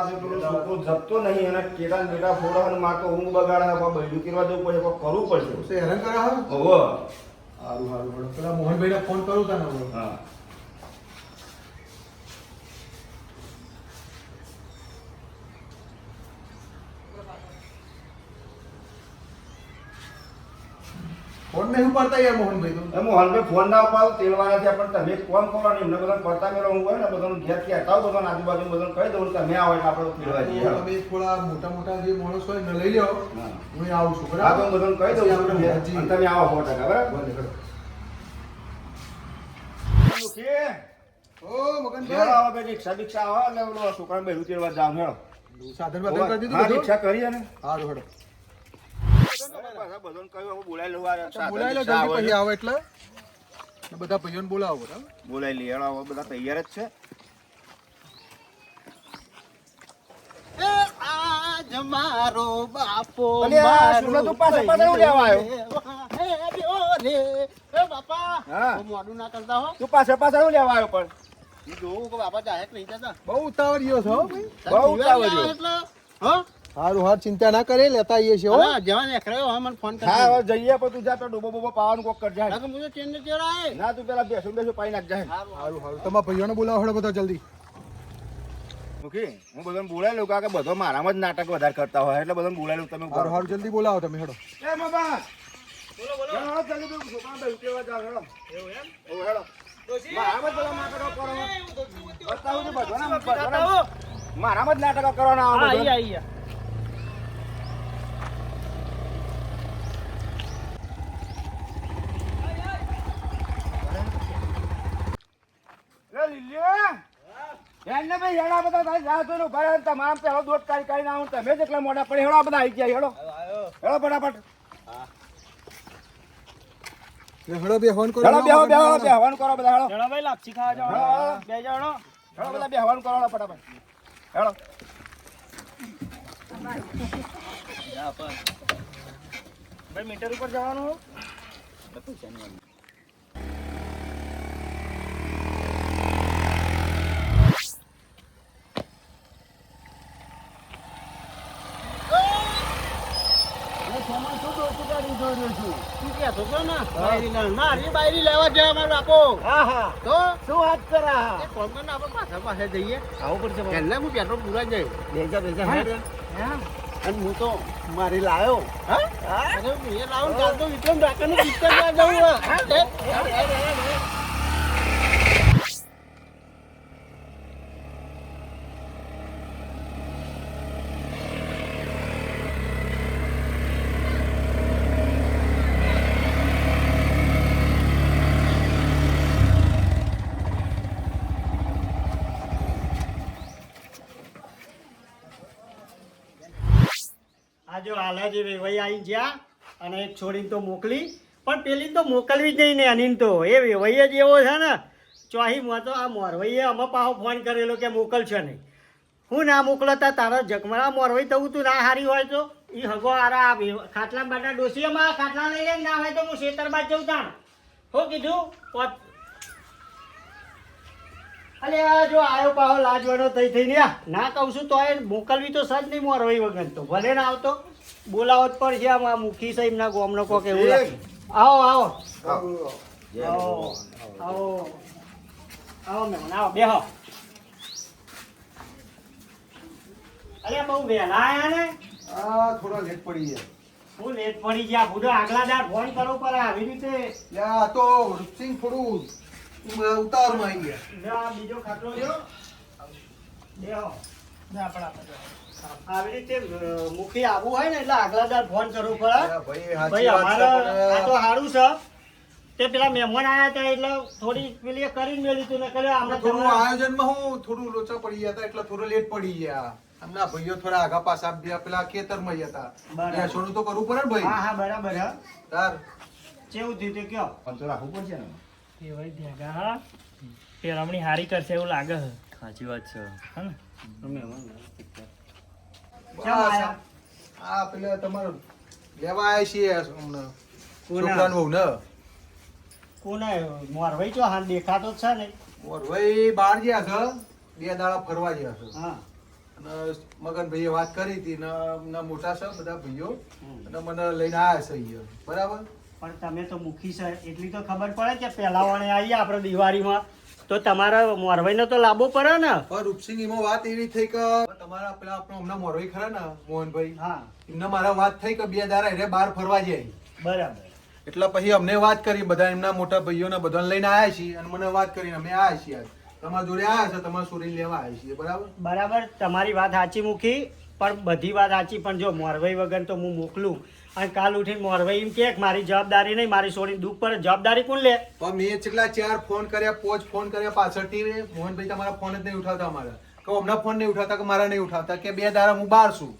પાસે પેલો છોકરો જપતો નહીં અને કેટા ને ફોડા અને માં તો ઊંઘ બગાડે છે બૈડું કરવા જવું પડે પણ કરવું પડશે. હેરાન કરે હવે. સારું સારું. પેલા મોહનભાઈને ફોન કરું તને હા. ફોન નહીં ઉપાડતા યાર મોહનભાઈ તો? હાલમાં ફોન ના ઉપાડો તેલવાળા છે પણ તમે કોમ કરો ને એમને બધાને પડતા મેળો હું હોય ને બધાને ઘેર કહેતા આવો બધાને આજુબાજુ બધાને કહી દઉં તમે આવો એટલે આપણે ફેરવા જઈએ તમે થોડા મોટા મોટા જે માણસ હોય ને લઈ લો હું. આવું છું હા તો હું બધાને કહી દઉં અને તમે આવો સો ટકા બરાબર. મુખી, ઓ મગનભાઈ. આવો કે રિક્ષા બિક્ષા આવો એટલે છોકરાને બેરું તેલવા જાવ હેડો સાધન કરી દીધું હા બધું? રિક્ષા કરીએ ને સારું હેડો. બોલાવી લો જલ્દી પછી છે. એટલે. બધા ભાઈઓને બોલાવો બોલાવી લઈએ. હેડો બધા તૈયાર જ છે. મારો બાપો મારું પાછો પાછો લેવા આવ્યો? રે. એ બાપા હા. મોડું ના કરતા હો. તું પાછળ પાછળ લેવા આવ્યો પણ? ઈ જોવું કે બાપા ચાહે નહીં જતા. બહુ ઉતાવળિયો છો બહુ ઉતાવળ્યો. એટલે હા? સારું હાર ચિંતા ના કરે લેતા આવીએ છીએ હો. હા ને નીકળ્યો હા મને ફોન હા હવે જઈએ પણ તું જા તો ડોબો બોબો પાવાનું કોક કરજે. નાખો મુજે ચેન ને ચેરાય ના તું પેલા બેસું બેસું પાઈ નાખજે. સારું સારું તમારા ભાઈઓને બોલાવો હેડો બધા જલ્દી. ઓકે હું બધાને બોલાવી લઉં કારણ કે બધો મારામાં જ નાટક વધારે કરતા હોય એટલે બધાને બોલાવી લઉં તમે સારું સારું જલ્દી બોલાવો તમે હેડો એ બાબા બોલો બોલો. જલ્દી તું છોકરાને બેસી કેવા જાવ હેડો એવું એમ? ઓ હેડો મારામાં જ બધા નાટકો કરો બતાવું છું બધાને બધાને મારામાં જ નાટકો કરવાના આવે બધા. લે લીલી એને ભાઈ હેડા બધા તારી રાહ જોઈને ઊભા રહ્યા. તમારા પેલો દોટ કાઢી કાઢીને આવું તમે જ એકલા મોઢા પડે. હેડો બધા આવી ગયા હેડો હેડો ફટાફટ. હેડો બે ફોન કરો. હેડો બેહો બેહો બેહવાનું કરો બધા હેડો ચલો ભાઈ લાપસી ખાવા હેડો, બે જણો હેડો બધા બેહવાનું કરો હેડો ફટાફટ. હેડો ભાઈ મીટર ઉપર જવાનું હતો ને બાયરી લેવા. મારી બાયરી લેવા જાય મારો બાપો હા હા શું વાત કરા ફોન આપણે પાછા પાસે જઈએ આવું પડશે એટલે હું પેટ્રોલ પૂરા જાય બેજા બેજા. અને હું તો મારી લાયો હા? એ લાવું વિક્રમ ડાકરનું પિક્ચર જોવા જો હાલાજી વેવાઈ આવી જ્યાં અને એક છોડીને તો મોકલી. પણ પેલી તો મોકલવી જ નહીં ને અનિન તો. એ વેવાઈ જ એવો છે ને. ચોહી માં તો આ મોરવાઈએ અમે પાછો ફોન કરેલો કે મોકલશો નહીં. હું ના મોકલતા તારા જગમરા મોરવાઈ થવું તું ના હારી હોય તો. એ હગો આરા ખાટલા બાટા અમારા ખાટલા લઈ લે ના હોય તો હું ખેતરમાં જઉં તાણ. હું કીધું? પોત અલે આ જો આયો પાહો લાજવાનો થઈ થઈને. ના કહું છું તો એ મોકલવી તો સજ નહીં મોરવાઈ વગર તો. ભલે ના આવતો. બોલાવો જ પડશે આમ આ મુખી સાહેબ ના ગોમનો કોક એવું લાગે. આવો આવો. આવો. આવો આવો. મહેમાન આવો. બેહો. અરે બહુ વહેલા આયા ને? આ થોડા લેટ પડી ગયા. હું લેટ પડી ગયા. બુડો આગલાદાર ફોન કરો પર આવી રીતે. યા તો વૃક્ષિંગ થોડું ઉતાવળમાં આવી ગયા. બીજો ખાટલો લ્યો. બેહો. આવી રીતે મુખી આવવું હોય ને એટલે આગલા દાડ ફોન કરવો પડે. ભાઈ અમારે આ તો સારું છે. તે પેલા મહેમાન આયા હતા એટલે થોડી પેલી એ કરીને મેલી તું ને કર્યો આમને થોડું આયોજનમાં હું થોડું લોચા પડી ગયા હતા એટલે થોડું લેટ પડી ગયા. હમણાં ભાઈઓ થોડા આગા પાછા ગયા પેલા ખેતરમાં ગયા હતા. ત્યાં થોડું તો કરવું પડે ને ભાઈ? હા હા બરાબર હા. તાર. કેવું થયું તે કયો? પણ તો રાખવું પડશે ને. એ ભાઈ ભેગા પેરામણી હારી કરશે એવું લાગે સાચી વાત છે. હા ને? કેમ આ પેલા તમારે લેવા આવ્યા છીએ હમણાં કોના? છોકરાનું ને? કોને? મોરવાઈ ચો હાલ દેખાતો છે ને. બહાર ગયા છે. બે દાડા ફરવા ગયા છે. હા. અને મગનભાઈએ વાત કરી હતી ને મોટા છે બધા ભાઈઓ. અને મને લઈને આવ્યા છે અહીંયા. બરાબર? પણ તમે તો મુખી છે. એટલી તો ખબર પડે કે પહેલા વાળે આવીએ આપણે દિવાળીમાં. તો તમારા મોરવાઈનો તો લાભો પડે ને. પણ રૂપસિંહ એમાં વાત એવી થઈ કે તમારા પેલા આપણો હમણાં મોરવાઈ ખરા ને મોહનભાઈ? હા. એમને મારા વાત થઈ કે બે દારા એને બહાર ફરવા જાય. બરાબર. એટલે પછી અમને વાત કરી બધા એમના મોટા ભાઈઓને બધાને લઈને આવ્યા છીએ અને મને વાત કરીને અમે આવ્યા છીએ. તમારા જોડે આવ્યા છે તમારા સુરી લેવા આવ્યા છીએ બરાબર? બરાબર તમારી વાત સાચી મૂકી પણ બધી વાત સાચી પણ જો મોરવાઈ વગર તો હું મોકલું. અને કાલ ઉઠીને મોરવે એમ કે મારી જવાબદારી નહીં મારી છોડીને દુઃખ પર જવાબદારી કોણ લે? પણ મેં કેટલા ચાર ફોન કર્યા પોચ ફોન કર્યા પાછળથી મોહનભાઈ તમારા ફોન જ નહીં ઉઠાવતા અમારા. કે હમણાં ફોન નહીં ઉઠાવતા કે મારા નહીં ઉઠાવતા? કે બે દાડા હું બહાર છું.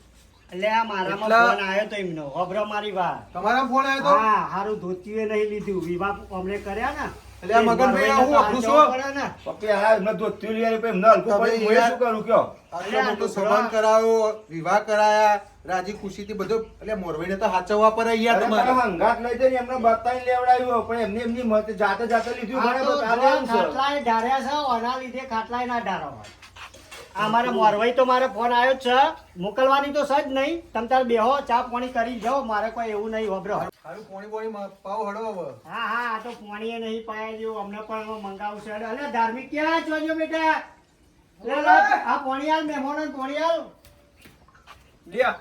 એટલે આ મારામાં ફોન આવ્યો તો એમનો. હોભરો મારી વાત. તમારા ફોન આવ્યો તો? હા હારું ધોતીએ નહીં લીધું. વિવાહ અમને કર્યા ને. એટલે મગનભાઈ હું એમને ધોતિયું લઈ આવી, એમને હલકું પડી, હું શું કરું કયો? આટલો મોટો કરાયો વિવાહ કરાયા. રાજી ખુશીથી બધો એટલે મોરવાઈને તો હાચવવા પર અહીંયા તમારે. હંગાત લઈ જઈને એમને બતાવીને લેવડાવ્યું પણ એમની એમની મત જાતે જાતે લીધું આ તો ખાટલાય તારે છે. ઢાર્યા છે ઓના લીધે ખાટલાય ના ઢારો આ મારે મોરવાઈ તો મારે ફોન આવ્યો જ છે. મોકલવાની તો સજ નહીં. તમ તાર બેહો ચા પાણી કરી જાઓ મારે કોઈ એવું નહીં હોભરો. હારું પોણી પોણી પાવ હડો હવે. હા હા આ તો પાણીએ નહીં પાયા જેવું. અમને પણ મંગાવશે અલે ધાર્મિક ક્યાં જોજો બેટા? લે લે આ પાણી આલ મહેમાનો પાણી આલ. લ્યા.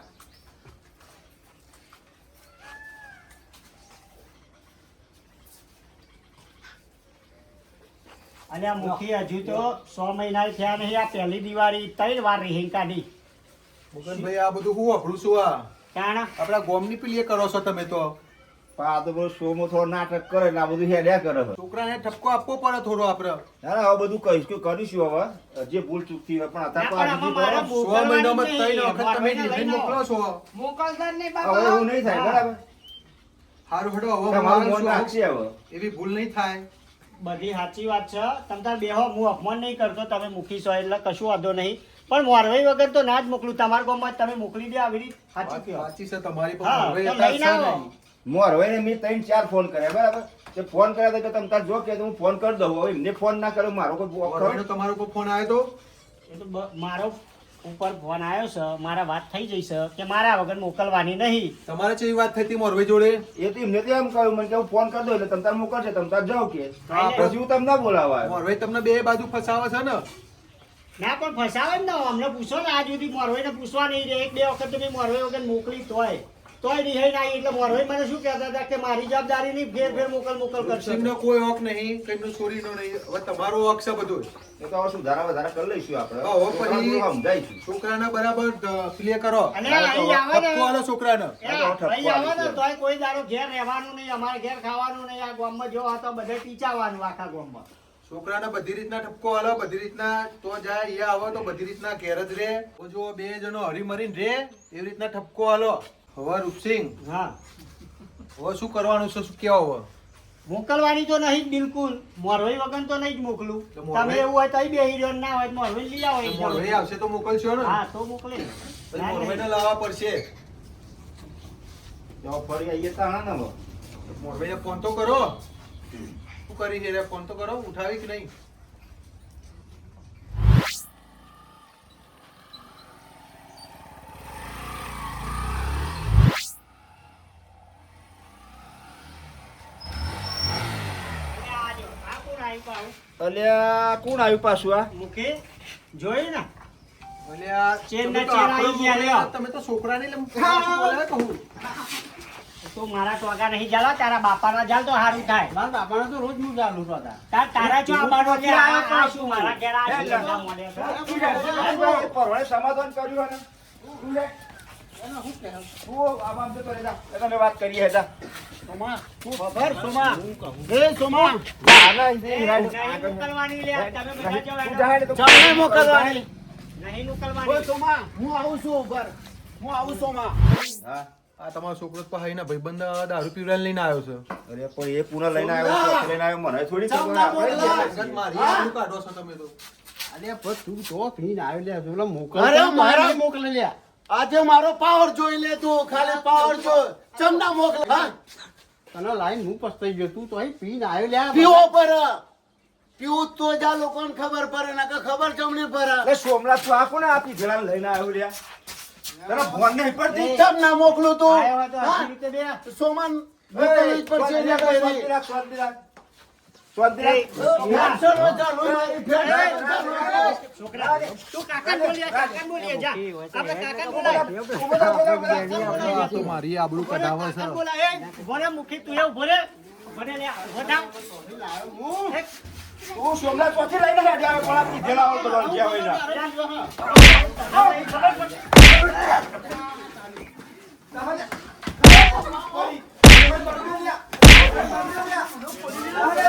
અને આ મુખી હજુ તો સો મહિના થયા નહીં. આ પહેલી દિવાળી ત્રણ વાર રહી કાઢી મુકનભાઈ આ બધું હું વાપરું છું આ. કારણ આપડા ગોમની પેલી એ કરો છો તમે તો. આ તો બહુ શોમાં થોડો નાટક કરે એટલે આ બધું હેડ્યા કરે છે. છોકરાને ઠપકો આપવો પડે થોડો આપડે. ના ના, હવે બધું કહીશ કે કરીશું હવે? જે ભૂલ ચૂકતી હોય પણ અત્યારે તો ના, આ પણ બીજી અમારે કરો. સો મહિનામાં ત્રણ વખત તમે ડિઝાઇન મોકલો છો. મોકલતા નહીં હવે એવું નહીં થાય બરાબર? સારું હડો હવે. એવી ભૂલ નહીં થાય. બધી સાચી વાત છે. તમ તાર બેહો હું અપમાન નહીં કરતો તમે મૂકી છો એટલે કશું વાંધો નહીં. પણ મોરવાઈ વગર તો ના જ મોકલું. તમારા ગામમાં તમે મોકલી દે આવી રીત. સાચું કહો. સાચી છે તમારી પણ તો. નહીં. મોરવાઈને મેં ત્રણ ચાર ફોન કર્યા બરાબર? તે ફોન કર્યા હતા કે તમે તાર જો કે તો હું ફોન કરી દઉં. હવે એમને ફોન ના કર્યો મારો કોઈ તમારો કોઈ ફોન આવ્યો તો? એ તો મારો ઉપર ફોન આવ્યો છે મારા વાત થઈ જઈ છે કે મારા વગર મોકલવાની નહીં. તમારે છે વાત થઈ હતી મોરબી જોડે? એ તો એમને તો એમ કહ્યું મને કે હું ફોન કરી દો એટલે તમતાર મોકલશે તમતાર જાઓ કે. પછી હું તમને બોલાવા. મોરભાઈ તમને બે બાજુ ફસાવે છે ને? ના પણ ફસાવે જ ને અમને પૂછો ને આજ સુધી મોરવાઈને પૂછવા નહીં રે. એક બે વખત તમે મેં વગર મોકલી તોય. તોય રિહાઈ ના એટલે મોરવાઈ મને શું કહેતા હતા કે મારી જવાબદારી મોકલ મોકલ કરશે. કોઈ હક નહીં કઈનો ચોરીનો નહીં. હવે તમારો હક છે બધો એ તો હવે સુધારા વધારા કરી લઈશું આપણે. હા, પછી- સમજાઈશું છોકરાને બરાબર ક્લિયર કરો. અને અહીં આવે ને. આલો છોકરાને. અહીં આવે ને તોય કોઈ દારો ઘેર રહેવાનું નહીં અમારે ઘેર ખાવાનું નહીં આ ગામમાં જો આ તો બધે ટીચાવાનું આખા ગામમાં. છોકરાને બધી રીતના ઠપકો હાલો બધી રીતના તો જાય એ આવો તો બધી રીતના ઘેર જ રે તો જો બે જણો હરીમરીને રે એવી રીતના ઠપકો આલો. હવે રૂપસિંહ હા. હવે શું કરવાનું છે? શું કેવો હવે? મોકલવાની તો નહીં બિલકુલ. મોરવાઈ વગર તો નહીં જ મોકલું. તો તમે એવું હોય તો બેહી રહ્યો ના હોય તો મોરવાઈ લઈ આવો મોરવાઈ મોરભાઈ આવશે તો મોકલશો ને? હા તો મોકલે. પછી મોરભાઈને લાવવા પડશે. જો ફરી આવીએ હા ને હવે. મોરભાઈને ફોન તો કરો. શું કરી છે ફોન તો કરો. ઉઠાવી કે નહીં. અલ્યા કોણ આવ્યું પાછું આ મુકે જોયું ને એટલે ચેન ના ચેન આવી ગયા લ્યો. તમે તો છોકરાને લઈને કહું તો મારા ટોગા નહીં જાલો તારા બાપાના જાલ તો સારું થાય મારા બાપાને તો રોજ હું ચાલુ છું તાર તારા જો આબાનો છે, આ- આ આ મારા ઘેર આ છે, બધા મળે છે. એ પરવાળે સમાધાન કર્યું તું? તું તું ના, તમારો છોકરો તો ભાઈના ભાઈબંધ દારૂ પીવડાવીને લઈને આવ્યો છે અરે પણ એ પૂરા લઈને આવ્યો લઈને આવ્યો મને થોડી ખબર ના તમે તો તું પીને આવ્યો લે, મોકલ મારા- મોકલે લ્યા. આજે મારો પાવર જોઈ લે તું ખાલી પાવર જો. ચમના મોકલ હા. તને લાઈન હું પસ્તાઈ ગયો તું તો અહીં પીને આવ્યો લ્યા. પીવો પર. પીવું તો જ આ લોકોને ખબર પડે ના ખબર ચમની પડે એટલે સોમનાથ તું આ કોને આપી ભેળા લઈને આવ્યો લ્યા? તને ફોન નહીં પડતી? ચમ ના મોકલું તું? સોમાન મોકલવી પડશે મારી આબરૂ કઢાવે છે મુખી તું એવું ભલે ભલે લે ઊભો તું સોમનાથ પછી લઈને હેડ્યા આવે, પણ આ હોય તો ગયા હોય ના. અને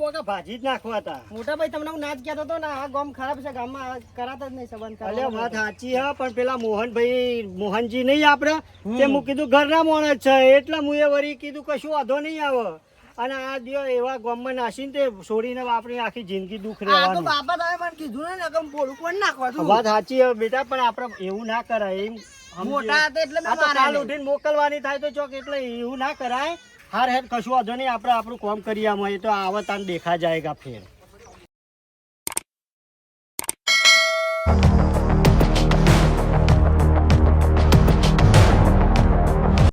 બોગા ભાજી જ નાખવા હતા મોટા ભાઈ તમને હું નાચ કહેતો હતો ને આ ગામ ખરાબ છે ગામમાં કરાતા જ નહીં સંબંધ અલે વાત સાચી હા પણ પેલા મોહનભાઈ મોહનજી નહીં આપણે તે હું કીધું ઘરના માણસ છે. એટલે હું એ વળી કીધું કશું વાંધો નહીં આવે. અને આ દિવસ એવા ગામમાં નાસીને તે છોડીને આપણી આખી જિંદગી દુઃખ રહેવાનું. બાપા તમે પણ કીધું ને નકમ બોલું પણ નાખવા વાત સાચી બેટા પણ આપણે એવું ના કરાય એમ મોટા હતા એટલે મેં કાલ ઉઠીને મોકલવાની થાય તો ચોક એટલે એવું ના કરાય. હાર હેર કશું વાંધો નહીં, આપણે આપણું કામ કરીએ આમાં, એ તો આવતાને દેખા જાયગા ફેર.